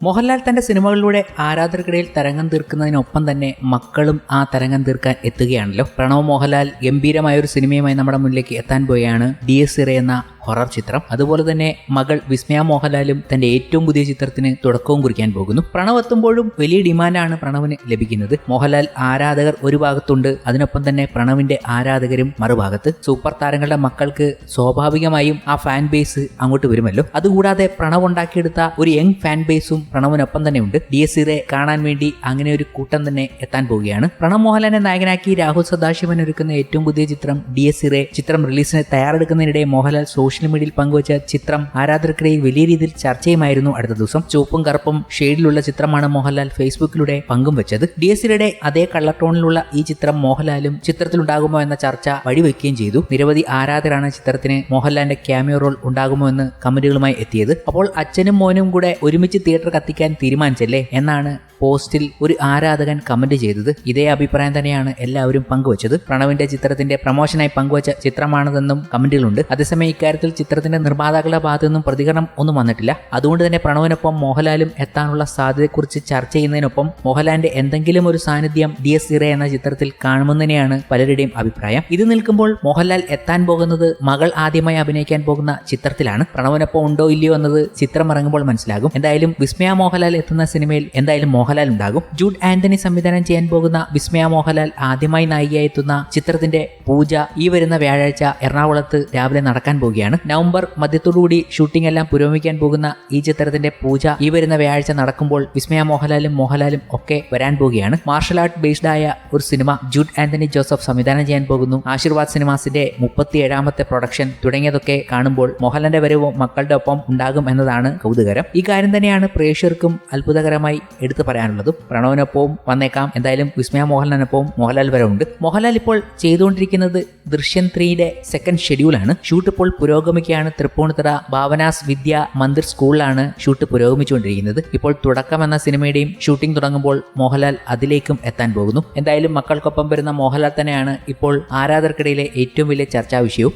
മോഹൻലാൽ തന്റെ സിനിമകളിലൂടെ ആരാധകർക്കിടയിൽ തരംഗം തീർക്കുന്നതിനൊപ്പം തന്നെ മക്കളും ആ തരംഗം തീർക്കാൻ എത്തുകയാണല്ലോ. പ്രണവ് മോഹൻലാൽ ഗംഭീരമായ ഒരു സിനിമയുമായി നമ്മുടെ മുന്നിലേക്ക് എത്താൻ പോയാണ്. ഡി എസ് ഇറ എന്ന ഹൊറർ ചിത്രം. അതുപോലെ തന്നെ മകൾ വിസ്മയ മോഹൻലാലും തന്റെ ഏറ്റവും പുതിയ ചിത്രത്തിന് തുടക്കവും കുറിക്കാൻ പോകുന്നു. പ്രണവ് എത്തുമ്പോഴും വലിയ ഡിമാൻഡാണ് പ്രണവിന് ലഭിക്കുന്നത്. മോഹൻലാൽ ആരാധകർ ഒരു ഭാഗത്തുണ്ട്. അതിനൊപ്പം തന്നെ പ്രണവിന്റെ ആരാധകരും മറുഭാഗത്ത്. സൂപ്പർ താരങ്ങളുടെ മക്കൾക്ക് സ്വാഭാവികമായും ആ ഫാൻ ബേസ് അങ്ങോട്ട് വരുമല്ലോ. അതുകൂടാതെ പ്രണവ് ഉണ്ടാക്കിയെടുത്ത ഒരു യങ് ഫാൻ ബേസും പ്രണവിനൊപ്പം തന്നെ ഉണ്ട്. ഡി എസ് സിറെ കാണാൻ വേണ്ടി അങ്ങനെ ഒരു കൂട്ടം തന്നെ എത്താൻ പോവുകയാണ്. പ്രണവ് മോഹൻലാലിനെ നായകനാക്കി രാഹുൽ സദാശിവൻ ഒരുക്കുന്ന ഏറ്റവും പുതിയ ചിത്രം ഡി എസ് സിറെ ചിത്രം റിലീസിന് തയ്യാറെടുക്കുന്നതിനിടെ മോഹൻലാൽ സോഷ്യൽ മീഡിയയിൽ പങ്കുവച്ച ചിത്രം ആരാധകർക്കിടയിൽ വലിയ രീതിയിൽ ചർച്ചയുമായിരുന്നു അടുത്ത ദിവസം. ചുവപ്പും കറുപ്പും ഷെയ്ഡിലുള്ള ചിത്രമാണ് മോഹൻലാൽ ഫേസ്ബുക്കിലൂടെ പങ്കും വെച്ചത്. ഡി എസ് അതേ കളർ ടോണിലുള്ള ഈ ചിത്രം മോഹൻലാലും ചിത്രത്തിലുണ്ടാകുമോ എന്ന ചർച്ച വഴിവെക്കുകയും ചെയ്തു. നിരവധി ആരാധകരാണ് ചിത്രത്തിന് മോഹൻലാലിന്റെ ക്യാമിയോ റോൾ ഉണ്ടാകുമോ എന്ന് കമന്റുകളുമായി എത്തിയത്. അപ്പോൾ അച്ഛനും മോനും കൂടെ ഒരുമിച്ച് തിയേറ്റർ കത്തിക്കാൻ തീരുമാനിച്ചല്ലേ? എന്നാണ് പോസ്റ്റിൽ ഒരു ആരാധകൻ കമന്റ് ചെയ്തത് ഇതേ അഭിപ്രായം തന്നെയാണ് എല്ലാവരും പങ്കുവച്ചത്. പ്രണവിന്റെ ചിത്രത്തിന്റെ പ്രമോഷനായി പങ്കുവച്ച ചിത്രമാണതെന്നും കമന്റുകളുണ്ട്. അതേസമയം ഇക്കാര്യത്തിൽ ചിത്രത്തിന്റെ നിർമ്മാതാക്കളുടെ ഭാഗത്തു നിന്നും പ്രതികരണം ഒന്നും വന്നിട്ടില്ല. അതുകൊണ്ട് തന്നെ പ്രണവിനൊപ്പം മോഹൻലാലും എത്താനുള്ള സാധ്യതയെക്കുറിച്ച് ചർച്ച ചെയ്യുന്നതിനൊപ്പം മോഹൻലാലിന്റെ എന്തെങ്കിലും ഒരു സാന്നിധ്യം ഡി എസ് ഇറ എന്ന ചിത്രത്തിൽ കാണുമെന്നതിനെയാണ് പലരുടെയും അഭിപ്രായം. ഇത് നിൽക്കുമ്പോൾ മോഹൻലാൽ എത്താൻ പോകുന്നത് മകൾ ആദ്യമായി അഭിനയിക്കാൻ പോകുന്ന ചിത്രത്തിലാണ്. പ്രണവിനൊപ്പം ഉണ്ടോ ഇല്ലയോ എന്നത് ചിത്രം ഇറങ്ങുമ്പോൾ മനസ്സിലാകും. എന്തായാലും വിസ്മയ മോഹൻലാൽ എത്തുന്ന സിനിമയിൽ എന്തായാലും മോഹൻലാൽ ഉണ്ടാകും. ജൂഡ് ആന്റണി സംവിധാനം ചെയ്യാൻ പോകുന്ന വിസ്മയ മോഹൻലാൽ ആദ്യമായി നായികയായി എത്തുന്ന ചിത്രത്തിന്റെ പൂജ ഈ വരുന്ന വ്യാഴാഴ്ച എറണാകുളത്ത് രാവിലെ നടക്കാൻ പോവുകയാണ്. നവംബർ മധ്യത്തോടുകൂടി ഷൂട്ടിംഗ് എല്ലാം പുരോഗമിക്കാൻ പോകുന്ന ഈ ചിത്രത്തിന്റെ പൂജ ഈ വരുന്ന വ്യാഴാഴ്ച നടക്കുമ്പോൾ വിസ്മയ മോഹൻലാലും മോഹൻലാലും ഒക്കെ വരാൻ പോവുകയാണ്. മാർഷൽ ആർട്ട് ബേസ്ഡ് ആയ ഒരു സിനിമ ജൂഡ് ആന്റണി ജോസഫ് സംവിധാനം ചെയ്യാൻ പോകുന്നു. ആശീർവാദ് സിനിമാസിന്റെ മുപ്പത്തി ഏഴാമത്തെ പ്രൊഡക്ഷൻ തുടങ്ങിയതൊക്കെ കാണുമ്പോൾ മോഹൻലാലിന്റെ വരവും മക്കളുടെ ഒപ്പം ഉണ്ടാകും എന്നതാണ് കൗതുകരം. ഈ കാര്യം തന്നെയാണ് പ്രേക്ഷകർക്കും അത്ഭുതകരമായി എടുത്തു പറയാനുള്ളതും. പ്രണവിനൊപ്പവും വന്നേക്കാം. എന്തായാലും വിസ്മയ മോഹൻലാലിനൊപ്പവും മോഹൻലാൽ വരെ ഉണ്ട് മോഹൻലാൽ ഇപ്പോൾ ചെയ്തുകൊണ്ടിരിക്കുന്നത് ദൃശ്യൻ ത്രീയുടെ സെക്കൻഡ് ഷെഡ്യൂളാണ് ഷൂട്ട് ഇപ്പോൾ പുരോഗമിക്കുകയാണ്. തൃപ്പൂണിത്തറ ഭാവനാസ് വിദ്യ മന്ദിർ സ്കൂളിലാണ് ഷൂട്ട് പുരോഗമിച്ചുകൊണ്ടിരിക്കുന്നത്. ഇപ്പോൾ തുടക്കം എന്ന സിനിമയുടെയും ഷൂട്ടിംഗ് തുടങ്ങുമ്പോൾ മോഹൻലാൽ അതിലേക്കും എത്താൻ പോകുന്നു. എന്തായാലും മക്കൾക്കൊപ്പം വരുന്ന മോഹൻലാൽ തന്നെയാണ് ഇപ്പോൾ ആരാധകർക്കിടയിലെ ഏറ്റവും വലിയ ചർച്ചാ വിഷയവും